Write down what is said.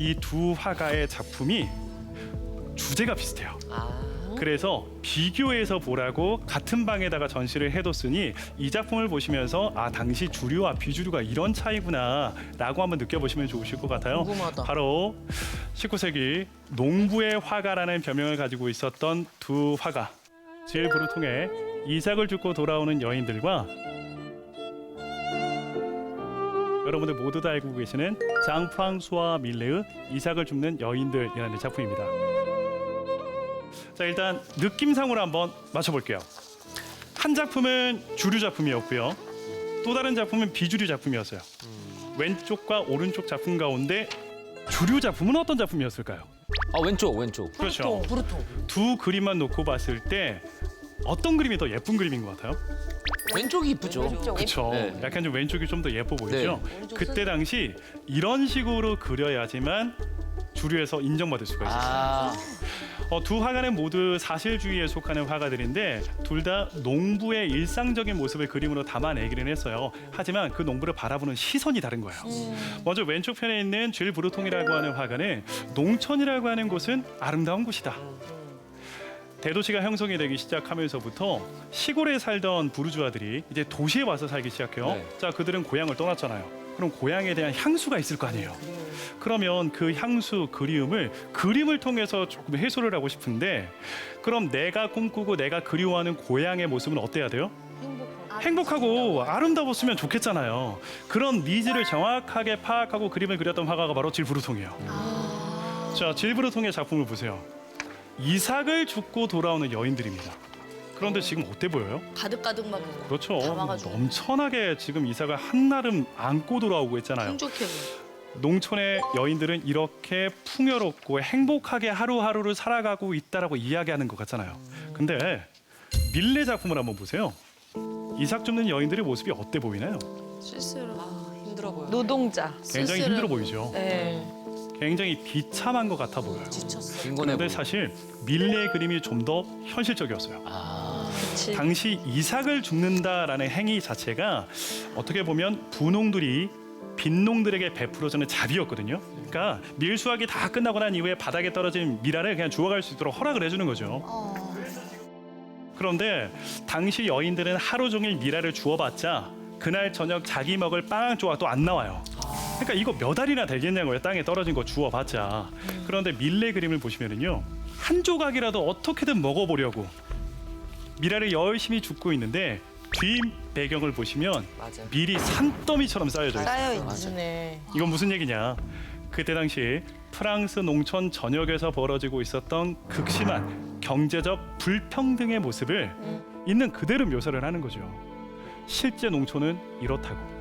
이 두 화가의 작품이 주제가 비슷해요. 아. 그래서 비교해서 보라고 같은 방에다가 전시를 해뒀으니 이 작품을 보시면서 아 당시 주류와 비주류가 이런 차이구나라고 한번 느껴보시면 좋으실 것 같아요. 궁금하다. 바로 19세기 농부의 화가라는 별명을 가지고 있었던 두 화가 질부를 통해 이삭을 죽고 돌아오는 여인들과 여러분들 모두 다 알고 계시는 장프랑수와 밀레의 이삭을 줍는 여인들이라는 작품입니다. 자 일단 느낌상으로 한번 맞춰볼게요. 한 작품은 주류 작품이었고요. 또 다른 작품은 비주류 작품이었어요. 왼쪽과 오른쪽 작품 가운데 주류 작품은 어떤 작품이었을까요? 아 왼쪽 왼쪽. 그렇죠. 브루통. 두 그림만 놓고 봤을 때 어떤 그림이 더 예쁜 그림인 것 같아요? 왼쪽이 이쁘죠. 왼쪽. 그렇죠. 네. 약간 좀 왼쪽이 좀 더 예뻐 보이죠. 오른쪽 그때 당시 이런 식으로 그려야지만 주류에서 인정받을 수가 있었어요. 아 어, 두 화가는 모두 사실주의에 속하는 화가들인데 둘 다 농부의 일상적인 모습을 그림으로 담아내기는 했어요. 하지만 그 농부를 바라보는 시선이 다른 거예요. 먼저 왼쪽 편에 있는 쥘 브루통이라고 하는 화가는 농촌이라고 하는 곳은 아름다운 곳이다. 대도시가 형성이 되기 시작하면서부터 시골에 살던 부르주아들이 이제 도시에 와서 살기 시작해요. 네. 자, 그들은 고향을 떠났잖아요. 그럼 고향에 대한 향수가 있을 거 아니에요. 그러면 그 향수 그리움을 그림을 통해서 조금 해소를 하고 싶은데 그럼 내가 꿈꾸고 내가 그리워하는 고향의 모습은 어때야 돼요? 행복하고 아름다웠으면 좋겠잖아요. 그런 니즈를 정확하게 파악하고 그림을 그렸던 화가가 바로 질브루통이에요. 자, 질브루통의 작품을 보세요. 이삭을 죽고 돌아오는 여인들입니다. 그런데 지금 어때 보여요? 가득가득 막 그렇죠. 담아가지고. 넘쳐나게 지금 이삭을 한나름 안고 돌아오고 있잖아요. 풍족해 보여. 농촌의 여인들은 이렇게 풍요롭고 행복하게 하루하루를 살아가고 있다라고 이야기하는 것 같잖아요. 근데 밀레 작품을 한번 보세요. 이삭 줍는 여인들의 모습이 어때 보이나요? 쓸쓸해. 힘들어 보여. 노동자. 굉장히 쓸쓸해. 힘들어 보이죠. 네. 굉장히 비참한 것 같아 보여요. 지쳤어. 빈곤해 그런데. 사실 밀레의 그림이 좀 더 현실적이었어요. 아 그치. 당시 이삭을 죽는다라는 행위 자체가 어떻게 보면 분홍들이 빈농들에게 베풀어주는 자비였거든요. 그러니까 밀수확이 다 끝나고 난 이후에 바닥에 떨어진 미라를 그냥 주워갈 수 있도록 허락을 해주는 거죠. 어. 그런데 당시 여인들은 하루 종일 미라를 주워봤자 그날 저녁 자기 먹을 빵 조각 또안 나와요. 그러니까 이거 몇 알이나 되겠냐고요. 땅에 떨어진 거 주워봤자. 그런데 밀레 그림을 보시면은요 한 조각이라도 어떻게든 먹어보려고 미라를 열심히 줍고 있는데 뒷 배경을 보시면 맞아. 밀이 산더미처럼 쌓여져 있어요. 쌓여. 있네. 이건 무슨 얘기냐? 그때 당시 프랑스 농촌 전역에서 벌어지고 있었던 극심한 경제적 불평등의 모습을 있는 그대로 묘사를 하는 거죠. 실제 농촌은 이렇다고.